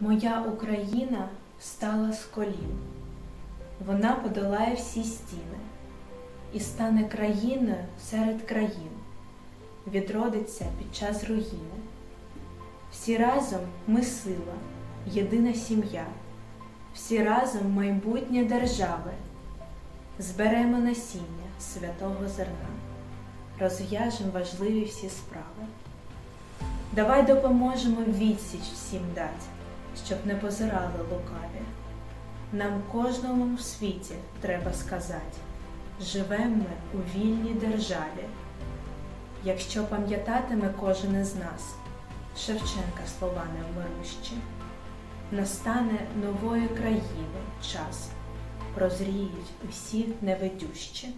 Моя Україна стала з колін. Вона подолає всі стіни і стане країною серед країн, відродиться під час руїни. Всі разом ми сила, єдина сім'я, всі разом майбутнє держави. Зберемо насіння святого зерна, розв'яжемо важливі всі справи. Давай допоможемо відсіч всім дать, щоб не позирали лукаві. Нам кожному в світі треба сказати, живемо ми у вільній державі. Якщо пам'ятатиме кожен із нас Шевченка слова невмирущі, настане нової країни час, прозріють усі невидющі.